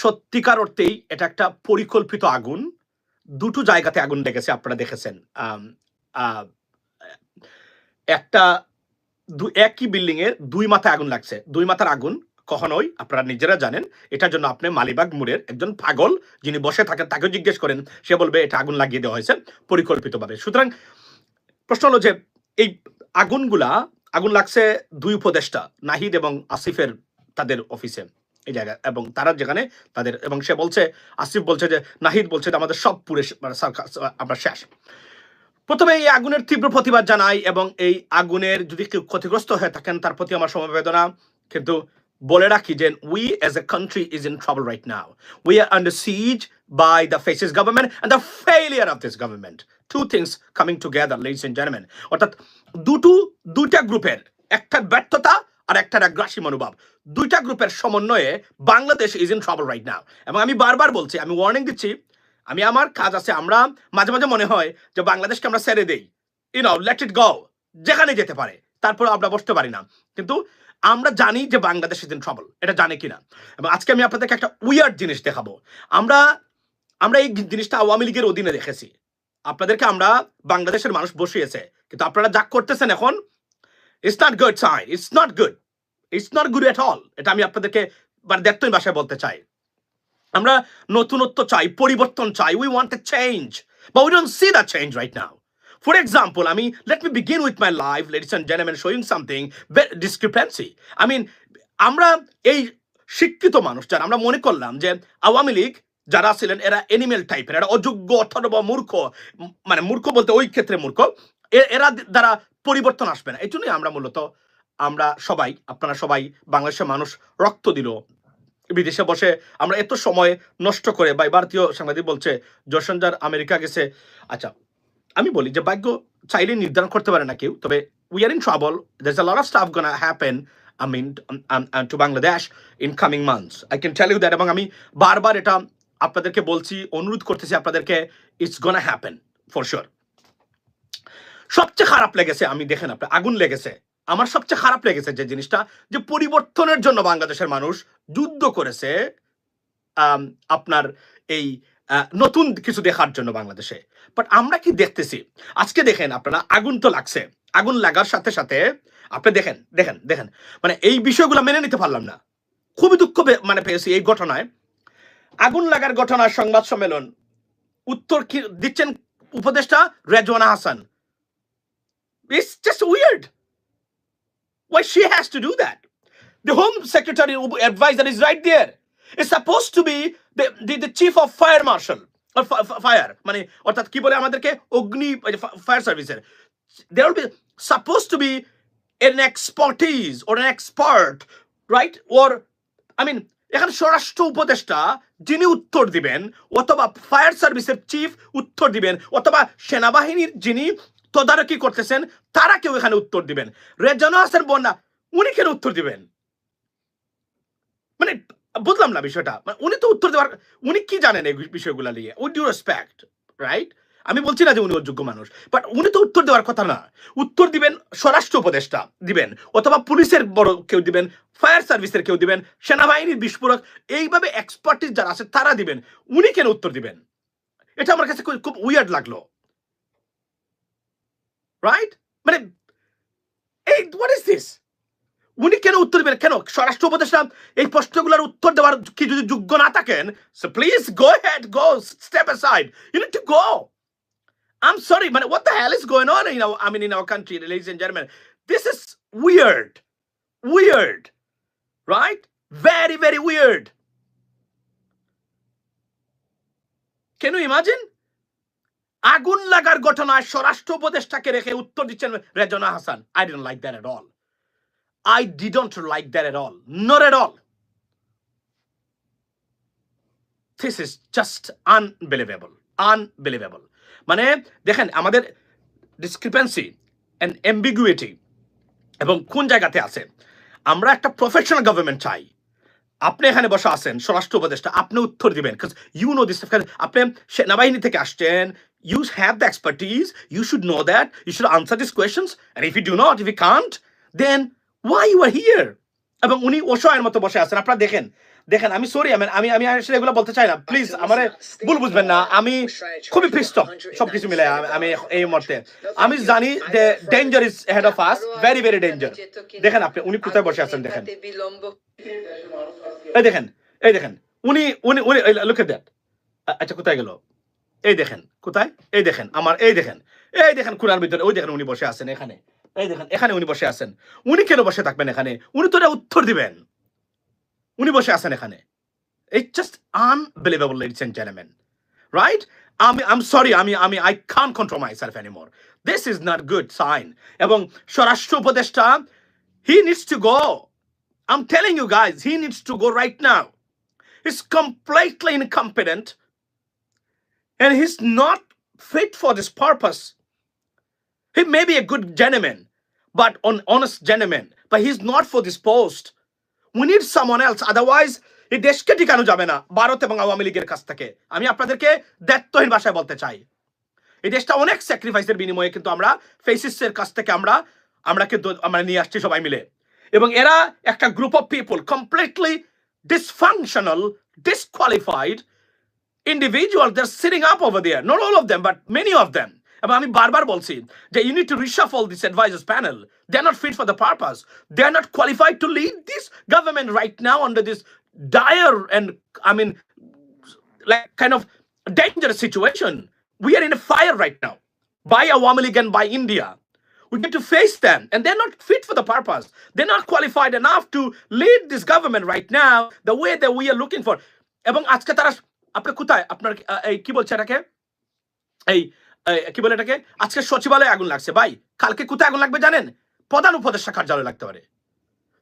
সত্যিকার অর্থেই এটা একটা পরিকল্পিত আগুন। দুটো জায়গাতে আগুন লেগেছে, আপনারা দেখেছেন। একটা একই বিল্ডিং এর দুই মাথায় আগুন লাগছে। দুই মাথার আগুন কখনোই আপনারা নিজেরা জানেন। এটার জন্য আপনি মালিবাগ মোড়ের একজন পাগল যিনি বসে থাকেন তাকে জিজ্ঞেস করেন, সে বলবে, এটা আগুন লাগিয়ে দেওয়া হয়েছে পরিকল্পিতভাবে। সুতরাং প্রশ্ন হলো যে, এই আগুনগুলা, আগুন লাগছে দুই উপদেষ্টা, নাহিদ এবং আসিফের তাদের অফিসে। এই জায়গায়। এবং তারা যেখানে তাদের, এবং সে বলছে, আসিফ বলছে যে, নাহিদ বলছে যে, আমাদের সব পুরে মানে আমরা শেষ। প্রথমে এই আগুনের তীব্র প্রতিবাদ জানাই এবং এই আগুনের যদি কেউ ক্ষতিগ্রস্ত হয়ে থাকেন, তার প্রতি আমার সমবেদনা। কিন্তু বলে রাখি যে we as a country is in trouble right now we are under siege by the fascist government and the failure of this government two things coming together ladies and gentleman অর্থাৎ দুটো, দুইটা গ্রুপের, একটা ব্যর্থতা আর একটা আগ্রাসী মনোভাব। দুইটা গ্রুপের সমন্বয়ে Bangladesh is in trouble right now এবং আমি বারবার বলছি, আমি ওয়ার্নিং দিচ্ছি, আমি আমার কাজ আছে, আমরা মাঝে মাঝে মনে হয় যে বাংলাদেশকে আমরা ছেড়ে দেই। You know let it go যেখানে যেতে পারে তারপর আমরা বসতে পারি না। কিন্তু আমরা জানি যে বাংলাদেশ ইজ ইন ট্রাবল এটা জানে কিনা। এবং আজকে আমি আপনাদেরকে একটা উইয়ার্ড জিনিস দেখাবো। আমরা আমরা এই জিনিসটা আওয়ামী লীগের অধীনে দেখেছি। আপনাদেরকে আমরা বাংলাদেশের মানুষ বসিয়েছে। কিন্তু আপনারা যা করতেছেন এখন it's not good sign it's not good it's not good at all এটা আমি আপনাদেরকে মানে দেখতেই ভাষায় বলতে চাই। আমরা নতুনত্ব চাই, পরিবর্তন চাই। উই ওয়ান্ট এ চেঞ্জ বা we don't see that change right now. For example আমি let me begin begin my my ladies gentlemen, showing something ve- discrepancy. I mean, আমরা এই শিক্ষিত মানুষ যারা, আমরা মনে করলাম যে আওয়ামী লীগ যারা ছিলেন, এরা এনিমেল টাইপের এরা অযোগ্য অথবা মূর্খ মানে মূর্খ বলতে ওই ক্ষেত্রে মূর্খ। এরা দ্বারা পরিবর্তন আসবে না। এই জন্যই আমরা মূলত, আমরা সবাই, আপনারা সবাই বাংলাদেশের মানুষ রক্ত দিল। বিদেশে বসে আমরা এত সময় নষ্ট করে, বা ভারতীয় সাংবাদিক বলছে, জয়সঞ্জার আমেরিকা গেছে। আচ্ছা আমি বলি যে ভাগ্য চাইলে নির্ধারণ করতে পারে না কেউ, তবে we are in trouble there a lot of gonna happen I mean to Bangladesh in coming months I can tell you that এবং আমি বারবার এটা আপনাদেরকে বলছি, অনুরোধ করতেছি আপনাদেরকে it's gonna happen for sure সবচেয়ে খারাপ লেগেছে, আমি দেখেন আপনি, আগুন লেগেছে। আমার সবচেয়ে খারাপ লেগেছে যে জিনিসটা, যে পরিবর্তনের জন্য বাংলাদেশের মানুষ যুদ্ধ করেছে আপনার এই নতুন কিছু দেখার জন্য বাংলাদেশে। বাট আমরা কি দেখতেছি? আজকে দেখেন আপনারা, আগুন তো লাগছে। আগুন লাগার সাথে সাথে, আপনি দেখেন দেখেন দেখেন। মানে এই বিষয়গুলো মেনে নিতে পারলাম না। খুবই দুঃখ মানে পেয়েছি এই ঘটনায়। আগুন লাগার ঘটনার সংবাদ সম্মেলন, উত্তর দিচ্ছেন উপদেষ্টা? Rezwana Hasan. It's just weird why she has to do that the home secretary advisor is right there it's supposed to be the, the, the chief of fire marshal or fire মানে অর্থাৎ কি বলে আমাদেরকে অগ্নি fire সার্ভিসের there will be supposed to be an expertise or an expert right or I mean এখানে স্বরাষ্ট্র উপদেষ্টা যিনি উত্তর দিবেন অথবা ফায়ার সার্ভিসের চিফ উত্তর দিবেন অথবা সেনাবাহিনীর যিনি তদারকি করতেছেন, তারা কেউ এখানে উত্তর দিবেন। রেজানো হাসান বন্যা, উনি কেন উত্তর দিবেন? মানে বুঝলাম না বিষয়টা। মানে উনি তো উত্তর দেওয়ার উনি কি জানেন এই বিষয়গুলো নিয়ে? উইথ ডিউ রেসপেক্ট রাইট আমি বলছি না যে উনি অযোগ্য মানুষ বাট উনি তো উত্তর দেওয়ার কথা না। উত্তর দিবেন স্বরাষ্ট্র উপদেষ্টা, দিবেন। অথবা পুলিশের বড় কেউ দিবেন, ফায়ার সার্ভিসের কেউ দিবেন, সেনাবাহিনীর বিস্ফোরক, এইভাবে এক্সপার্টিস যারা আছে তারা দিবেন। উনি কেন উত্তর দিবেন? এটা আমার কাছে খুব- খুব উইয়ার্ড লাগল। রাইট মানে এই হোয়াট ইজ দিস উনি কেন উত্তর দিবেন কেন স্বরাষ্ট্র উপদেষ্টা এই প্রশ্নগুলোর উত্তর দেওয়ার কি যদি যোগ্য না থাকেন so please go head go step aside you need to go I'm sorry, man. What the hell is going on in our, I mean, in our country, ladies and gentlemen? This is weird. Weird. Right? Very, very weird. Can you imagine? আগুন লাগার ঘটনায় স্বরাষ্ট্র উপদেষ্টাকে রেখে উত্তর দিচ্ছেন Rezwana Hasan. I didn't like that at all I didn't like that at all not at all this is just unbelievable unbelievable মানে দেখেন, আমাদের ডিসক্রিপেন্সি অ্যান্ড এম্বিগুইটি এবং কোন জায়গাতে আছে, আমরা একটা প্রফেশনাল গভর্নমেন্ট চাই। আপনি এখানে বসে আছেন, স্বরাষ্ট্র উপদেষ্টা, আপনি উত্তর দিবেন ইউ নো দিস আপনি সেনাবাহিনী থেকে আসছেন you have the expertise, you should know that, you should answer this questions. And if you do not, if you can't then why you are here এবং উনি অসহায়ের মতো বসে আছেন। আপনারা দেখেন। দেখেন আমি সরি আমি আমি আমি আসলে এগুলো বলতে চাই না। প্লিজ আমারে ভুল বুঝবেন না। আমি খুবই পিস্ট সবকিছু মিলে আমি- আমি এই মুহূর্তে। আমি জানি যে danger is head of us very very danger দেখেন আপনি উনি কোথায় বসে আছেন? দেখেন। এই দেখেন এই দেখেন। উনি উনি উনি লুক এট দ্যাট আচ্ছা কোথায় গেল? এই দেখেন, কোথায়? এই দেখেন, আমার এই দেখেন। এই দেখেন খুনার ভিতরে, ওই দেখেন উনি বসে আছেন এখানে। এই দেখেন, এখানে উনি বসে আছেন। উনি কেন বসে থাকবেন এখানে? উনি তো উত্তর দিবেন। উনি বসে আছেন এখানে। It just unbelievable ladies and gentleman right আমি আই এম সরি আমি আমি I can control myself anymore this is not good sign এবং স্বরাষ্ট্র উপদেষ্টা he needs to go I am telling you guys he needs to go right now He's completely incompetent. And he's not fit for this purpose. He may be a good gentleman, but an honest gentleman, but he's not for this post. We need someone else. Otherwise, এই দেশকে টিকানো যাবে না ভারত এবং আওয়ামী লীগের কাছ থেকে আমি আপনাদেরকে দায়িত্বহীন ভাষায় বলতে চাই এই দেশটা অনেক স্যাক্রিফাইসের বিনিময়ে কিন্তু আমরা ফেসিসের কাছ থেকে আমরা আমরা কিন্তু আমরা নিয়ে আসছি সবাই মিলে এবং এরা একটা group of people completely dysfunctional, disqualified individual they're sitting up over there not all of them but many of them এবং আমি বারবার বলছি যে you need to reshuffle this advisors panel they're not fit for the purpose they're not qualified to lead this government right now under this dire and i mean like kind of dangerous situation we are in a fire right now by Awami League and by India we get to face them and they're not fit for the purpose they're not qualified enough to lead this government right now the way that we are looking for এবং আজকে তারা আপনি কোথায়? আপনার এই কি বলছে এটাকে? এই কি বলে এটাকে? আজকে সচিবালয়ে আগুন লাগছে। ভাই, কালকে কোথায় আগুন লাগবে জানেন? প্রধান উপদেষ্টা কার্যালয় লাগতে পারে।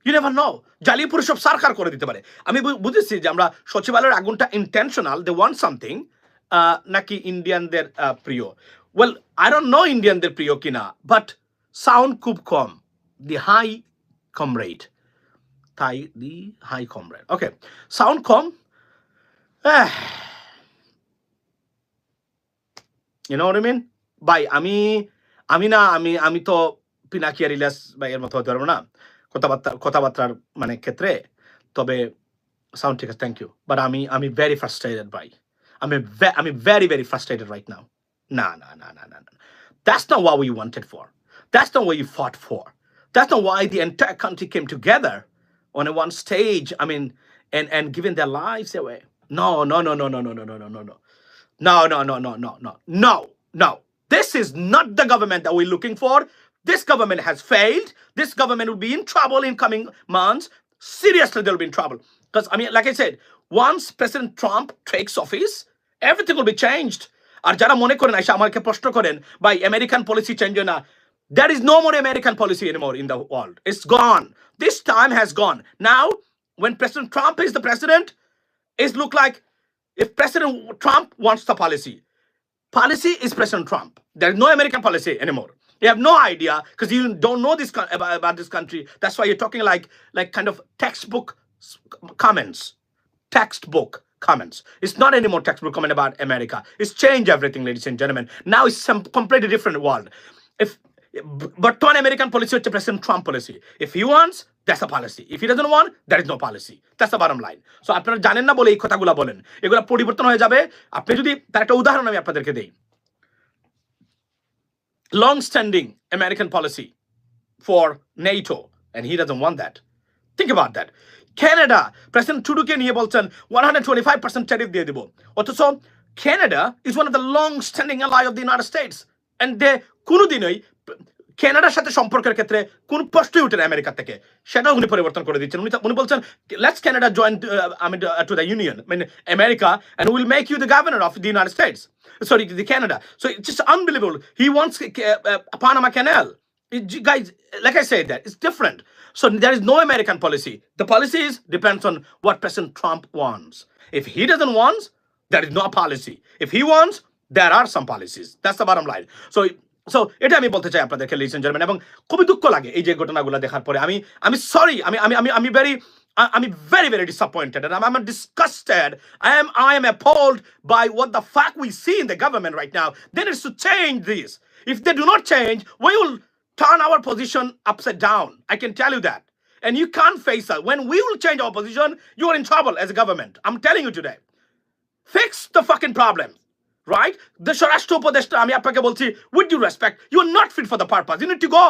ইউ নেভার নো জালিপুর সব সরকার করে দিতে পারে। আমি বুঝেছি যে আমরা সচিবালয়ের আগুনটা ইন্টেনশনাল দে ওয়ান্ট সামথিং নাকি ইন্ডিয়ানদের প্রিয়। ওয়েল আই ডোন্ট নো ইন্ডিয়ানদের প্রিয় কিনা বাট সাউন্ড খুব কম। দি হাই কমরেড তাই the high comrade okay sound com. You know মিন ভাই আমি আমি না আমি আমি তো পিনাকিয়া রিলাস বা এর মতো হতে পারবো না কথাবার্তা কথাবার্তার মানে ক্ষেত্রে তবে সাউন্ড ঠিক আছে থ্যাংক ইউ বাট আমি আমি ভেরি ফ্রাস্ট্রেটেড ভাই আমি ve- আমি very very frustrated right now না না না না না না That's not what we wanted for. That's not what you fought for. That's not why the entire country came together on a one stage. I mean, and and giving their lives away. No, no, no, no, no, no, no, no, no, no, no. No, no, no, no, no, no, no, no. This is not the government that we're looking for. This government has failed. This government will be in trouble in coming months. Seriously, they'll be in trouble. Because, I mean, like I said, once President Trump takes office, everything will be changed. আর যারা মনে করেন এসে আমাকে প্রশ্ন করেন ভাই American policy change না There is no more American policy anymore in the world. It's gone. This time has gone. Now, when President Trump is the president, it look like if President Trump wants the policy, policy is President Trump. There is no American policy anymore. You have no idea because you don't know this about, about this country. That's why you're talking like like kind of textbook comments, textbook comments. It's not anymore textbook comment about America. It's changed everything, ladies and gentlemen. Now it's some completely different world. If one American policy হচ্ছে President Trump policy. If he wants, that's a policy. If he doesn't want, there is no policy. That's the bottom line. So আপনারা জানেন না বলে এই কথাগুলো বলেন এগুলো পরিবর্তন হয়ে যাবে আপনি যদি তার একটা উদাহরণ আমি আপনাদেরকে দেই long standing American policy for NATO, and he doesn't want that. Think about that. Canada, President Trudeauকে নিয়ে বলছেন 125% ট্যারিফ দিয়ে দিব অথচ Canada is one of the long standing ally of the United States and they কোনোদিনই কানাডার সাথে সম্পর্কের ক্ষেত্রে কোন প্রশ্নই উঠে না আমেরিকা থেকে সেটাও উনি পরিবর্তন করে দিচ্ছেন উনি উনি বলছেন let's Canada join I to the union mean America you the governor of the United States sorry the Canada so it's just unbelievable he wants uh, uh, Panama Canal It- guys, like I said, that it's different. So there is no American policy. The policy is depends on what President Trump wants. If he doesn't want, there is no policy. If he wants, there are some policies. That's the bottom line. So so এটা আমি বলতে চাই আপনাদেরকে listen German এবং খুবই দুঃখ লাগে এই যে ঘটনাগুলো দেখার পরে আমি আমি সরি আমি আমি আমি আমি ভেরি আমি very very disappointed and I'm, I'm disgusted I am I am appalled by what the fuck we see in the government right now then it's to change this if they do not change we will turn our position upside down I can tell you that and you can't face us. When we will change our position, you are in trouble as a government. I'm telling you today. Fix the fucking problem. Right the স্বরাষ্ট্র উপদেষ্টা আমি আপনাকে বলছি with you respect you are not fit for the purpose you need to go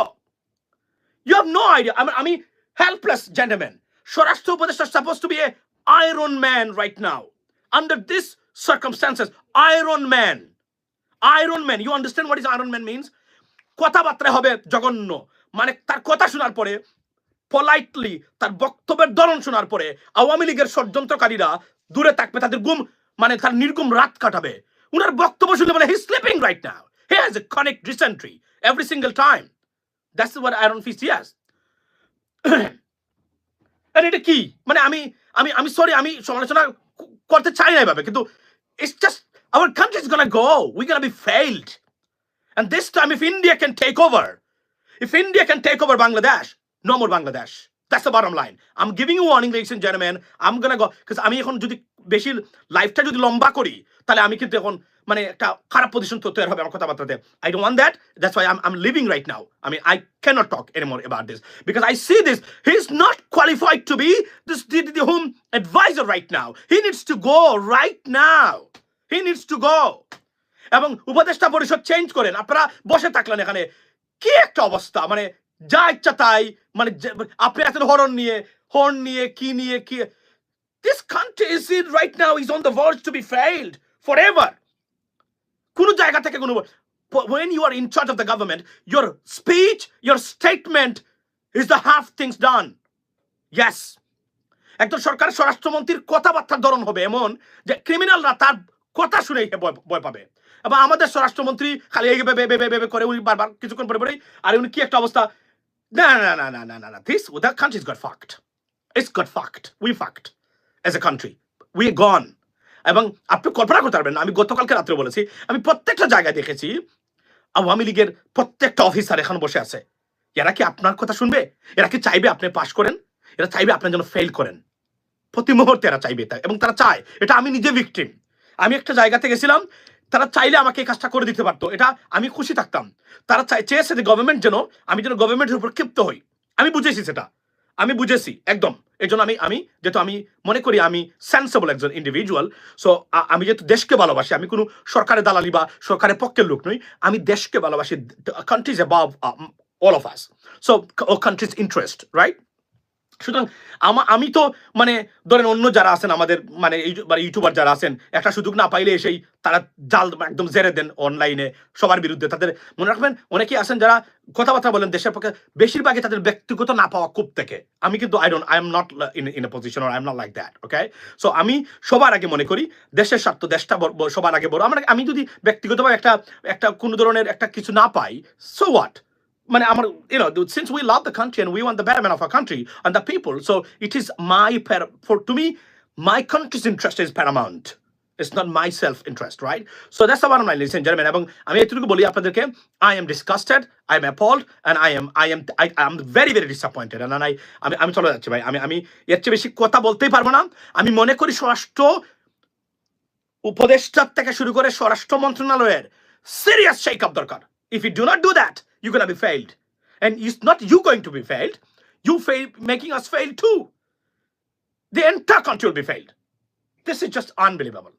you have no idea আমি helpless gentlemen স্বরাষ্ট্র উপদেষ্টা suppose to be a iron man right now under this circumstances iron man iron man you understand what is iron man means কথাবার্তায় হবে জঘন্য। মানে তার কথা শোনার পরে পলাইটলি তার বক্তব্যের ধরন শোনার পরে, আওয়ামী লীগের ষড়যন্ত্রকারীরা দূরে থাকবে, তাদের গুম মানে তার নির্গুম রাত কাটাবে। উনার বক্তব্য শুনলে বলে he sleeping right now he has a connect recently every single time that's what iron fist is আরে এটা কি মানে আমি আমি আমি সরি আমি সমালোচনা করতে চাই না এভাবে কিন্তু it's just our country is gonna go we gonna be failed And this time, if India can take over, if India can take over Bangladesh, no more Bangladesh. That's the bottom line. I'm giving you warning, ladies and gentlemen. I'm gonna go because আমি এখন যদি বেশি লাইফটা যদি লম্বা করি, তাহলে আমি কিন্তু এখন মানে একটা খারাপ পজিশন তো তৈরি হবে আমার কথাবার্তাতে। I don't want that that's why I am leaving right now I I cannot talk anymore about this because I see this he is not qualified to be this the home adviser right now he needs to go right now he needs to go এবং উপদেষ্টা পরিষদ change করেন। আপনারা বসে থাকলেন এখানে। কি একটা অবস্থা? মানে যা ইচ্ছা তাই। মানে আপনি আছেন হরন নিয়ে হর্ন নিয়ে, কি নিয়ে, কি this country is in right now is on the verge to be failed forever কোন জায়গা থেকে কোনো when you are in charge of the government, your speech, your statement is the half things done. Yes. একজন সরকারের স্বরাষ্ট্রমন্ত্রীর কথাবার্তার ধরন হবে এমন যে ক্রিমিনালরা তার কথা শুনেই ভয় ভয় পাবে। এবং আমাদের স্বরাষ্ট্রমন্ত্রী খালি এই বেবে বেবে বেবে করে উনি বারবার কিছুক্ষণ পরে পরেই, আর উনি কি একটা অবস্থা? না না না না না না না this the country is got fucked it's got fucked we fucked as a country we gone এবং আপনি কল্পনা করতে পারবেন আমি গতকালকে রাত্রে বলেছি, আমি প্রত্যেকটা জায়গায় দেখেছি, আওয়ামী লীগের প্রত্যেকটা অফিসার এখন বসে আছে। এরা কি আপনার কথা শুনবে? এরা কি চাইবে আপনি পাশ করেন? এরা চাইবে আপনার যেন ফেল করেন। প্রতি মুহূর্তে এরা চাইবে এবং তারা চায়। এটা আমি নিজে ভিকটিম আমি একটা জায়গাতে গেছিলাম, তারা চাইলে আমাকে এই কাজটা করে দিতে পারতো। এটা আমি খুশি থাকতাম। তারা চাই, চেয়েছে যে গভর্নমেন্ট যেন, আমি যেন গভর্নমেন্টের উপর ক্ষিপ্ত হই। আমি বুঝেছি সেটা। আমি বুঝেছি, একদম। এই জন্য আমি আমি যেহেতু আমি মনে করি আমি সেন্সেবল একজন ইন্ডিভিজুয়াল সো আমি যেহেতু দেশকে ভালোবাসি, আমি কোনো সরকারের দালালি বা সরকারের পক্ষের লোক নই, আমি দেশকে ভালোবাসি country's above all of us so country's interest right সুতরাং আমা, আমি তো মানে ধরেন অন্য যারা আছেন আমাদের মানে ইউটিউবার যারা আছেন, একটা সুযোগ না পাইলে এসেই তারা জাল একদম জেরে দেন অনলাইনে সবার বিরুদ্ধে। তাদের মনে রাখবেন, অনেকেই আছেন যারা কথাবার্তা বলেন, দেশের পক্ষে বেশিরভাগই তাদের ব্যক্তিগত না পাওয়া খুব থেকে। আমি কিন্তু I don't I am not in in a position I am not like that okay so আমি সবার আগে মনে করি, দেশের স্বার্থ, দেশটা সবার আগে বড়। আমরা, আমি যদি ব্যক্তিগতভাবে একটা একটা কোনো ধরনের একটা কিছু না পাই সো হোয়াট মানে আমার since we love the country and we want the betterment of our country and the people so it is my for to me my country's interest is paramount it's not my self interest right so that's the bottom line ladies and gentlemen এবং আমি এতটুকু বলি আপনাদেরকে I am disgusted I am appalled and I am I am I am very very disappointed and I আমি আমি চলে যাচ্ছি ভাই আমি আমি এর চেয়ে বেশি কথা বলতেই পারব না আমি মনে করি স্বরাষ্ট্র উপদেষ্টার থেকে শুরু করে স্বরাষ্ট্র মন্ত্রণালয়ের সিরিয়াস শেক দরকার if do not do that, you're going to be failed. and it's not you going to be failed you fail making us fail too the entire country will be failed this is just unbelievable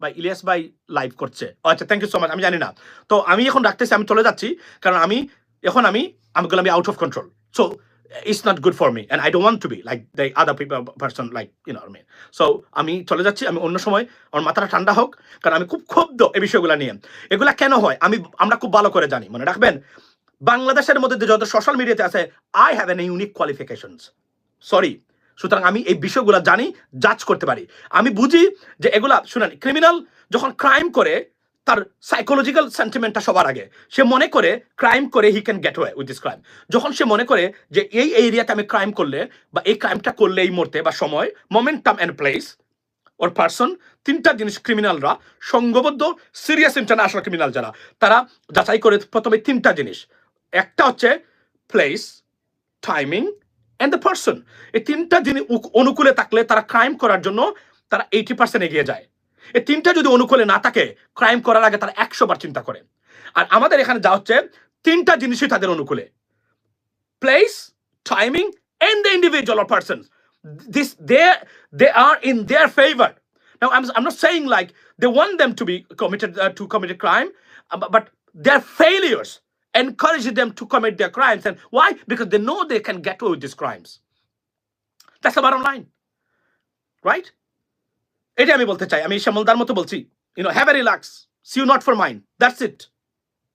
by Elias by live করছে আচ্ছা thank you so much আমি জানি না তো আমি এখন রাখতেছি আমি চলে যাচ্ছি কারণ আমি এখন আমি আমি গেলাম out of control so it's not good for me and I don't want to be like the other people person like you know me so আমি চলে যাচ্ছি, আমি অন্য সময়, আমার মাথাটা ঠান্ডা হোক, কারণ আমি খুব ক্ষুব্ধ এই বিষয়গুলো নিয়ে। এগুলা কেন হয়? আমি, আমরা খুব ভালো করে জানি, মনে রাখবেন? বাংলাদেশের মধ্যে যত সোশ্যাল মিডিয়াতে আছে I have an unique qualifications sorry সুতরাং আমি এই বিষয়গুলো জানি জাজ করতে পারি। আমি বুঝি যে এগুলা, শুনেন ক্রিমিনাল যখন ক্রাইম করে তার সাইকোলজিক্যাল সেন্টিমেন্টটা সবার আগে। সে মনে করে ক্রাইম করে he can get way with this crime যখন সে মনে করে যে এই এরিয়াতে আমি ক্রাইম করলে বা এই ক্রাইমটা করলে এই মুহূর্তে বা সময় momentum and place or person তিনটা জিনিস ক্রিমিনালরা সংঘবদ্ধ সিরিয়াস ইন্টারন্যাশনাল ক্রিমিনাল যারা, তারা যাচাই করে প্রথমে তিনটা জিনিস। একটা হচ্ছে place timing and the person এই তিনটা জিনিস অনুকূলে থাকলে তারা ক্রাইম করার জন্য তারা এইটি পার্সেন্ট এগিয়ে যায়। এই তিনটা যদি অনুকূলে না থাকে ক্রাইম করার আগে তারা একশো বার চিন্তা করে আর আমাদের এখানে যা হচ্ছে তিনটা জিনিসই তাদের অনুকূলে place timing and the individual or persons. This they they are in their favor. Now I'm I'm not saying like they want them to be committed uh, to commit a crime, uh, but, but their failures encourage them to commit their crimes. And why? Because they know they can get away with these crimes. That's the bottom line, right? এটা আমি বলতে চাই, আমি শ্যামলদার মতো বলছি। You know have a relax see you not for mind that's it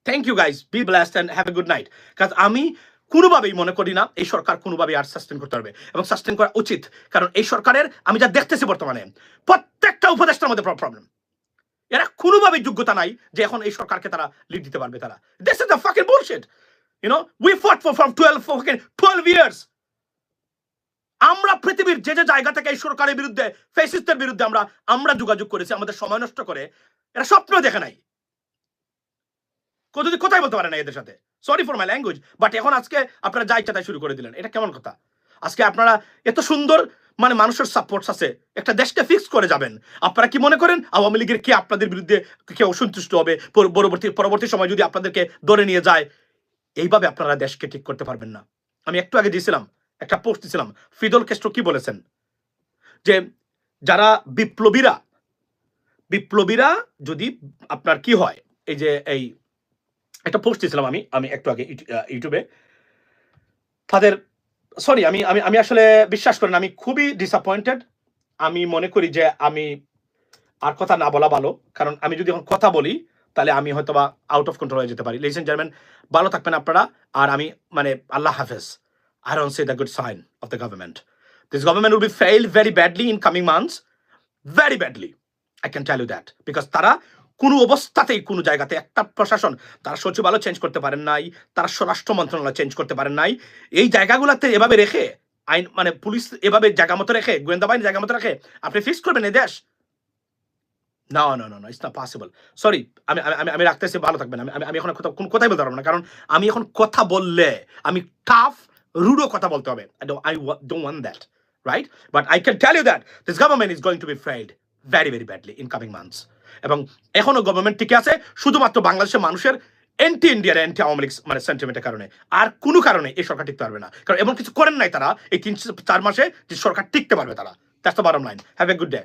thank you guys be blast and have a good night কাজ আমি কোনোভাবেই মনে করি না, এই সরকার কোনোভাবেই আর সাস্টেন করতে পারবে। এবং সাস্টেন করা উচিত, কারণ এই সরকারের আমি যা দেখতেছি বর্তমানে, প্রত্যেকটা উপদেষ্টার মধ্যে প্রবলেম এরা কোনোভাবেই যোগ্যতা নাই যে এখন এই সরকারকে তারা লিড দিতে পারবে তারা। This is the fucking bullshit you know we fought for from 12 fucking 12 ইয়ার্স আমরা পৃথিবীর যে যে জায়গা থেকে এই সরকারের বিরুদ্ধে ফেসিস্টের বিরুদ্ধে আমরা আমরা যোগাযোগ করেছি, আমাদের সময় নষ্ট করে, এরা স্বপ্ন দেখে নাই। যদি কোথায় বলতে পারে না এদের সাথে। Sorry for my language but এখন আজকে আপনারা যা ইচ্ছা তাই শুরু করে দিলেন। এটা কেমন কথা? আজকে আপনারা এত সুন্দর মানে মানুষের সাপোর্টস আছে, একটা দেশকে ফিক্স করে যাবেন। আপনারা কি মনে করেন, আওয়ামী লীগের কে আপনাদের বিরুদ্ধে কে অসন্তুষ্ট হবে? পরবর্তী পরবর্তী সময় যদি আপনাদেরকে ধরে নিয়ে যায়, এইভাবে আপনারা দেশকে ঠিক করতে পারবেন না। আমি একটু আগে দিয়েছিলাম একটা পোস্ট দিয়েছিলাম ফিদল কেস্ট্রো কি বলেছেন? যে যারা বিপ্লবীরা বিপ্লবীরা যদি আপনার কি হয়, এই যে এই একটা পোস্ট দিয়েছিলাম আমি আমি একটু আগে ইউটি- ইউটিউবে। তাদের সরি আমি আমি আমি আসলে বিশ্বাস করি না, আমি খুবই ডিসঅ্যাপয়েন্টেড আমি মনে করি যে আমি আর কথা না বলা ভালো, কারণ আমি যদি এখন কথা বলি, তাহলে আমি হয়তো বা আউট অফ কন্ট্রোল হয়ে যেতে পারি। লেডিস জার্মান ভালো থাকবেন আপনারা, আর আমি মানে আল্লাহ হাফেজ। I don't see the good sign of the government. This government will be failed very badly in coming months. Very badly. I can tell you that. Because তারা কোনো অবস্থাতেই কোনো জায়গাতে একটা প্রশাসন, তারা সচিবালয় চেঞ্জ করতে পারেন নাই, তারা স্বরাষ্ট্র মন্ত্রণালয় চেঞ্জ করতে পারেন নাই এই জায়গাগুলোতে এভাবে রেখে, আইন মানে পুলিশ এভাবে জায়গা মতো রেখে, গোয়েন্দা বাহিনী জায়গা মতো রেখে আপনি ফিক্স করবেন এই দেশ না না না না ইটস নট পসিবল সরি আমি, আমি- আমি রাখতেছি, ভালো থাকবেন আমি, আমি- এখন কথা কোন কথাই বলতে পারব না কারণ আমি এখন কথা বললে, আমি টাফ রুডো কথা বলতে হবে। I don't want that right but I can tell you that this government is going to be failed very very badly in coming months এবং এখনও গভর্নমেন্ট টিকে আছে, শুধুমাত্র বাংলাদেশের মানুষের অ্যান্টি ইন্ডিয়ার অ্যান্টি আওয়ামী লীগ মানে সেন্টিমেন্টের কারণে। আর কোনো কারণে এই সরকার টিকতে পারবে না। কারণ এমন কিছু করেন নাই তারা এই তিন, চার মাসে যে সরকার টিকতে পারবে তারা। That's the bottom line have a good day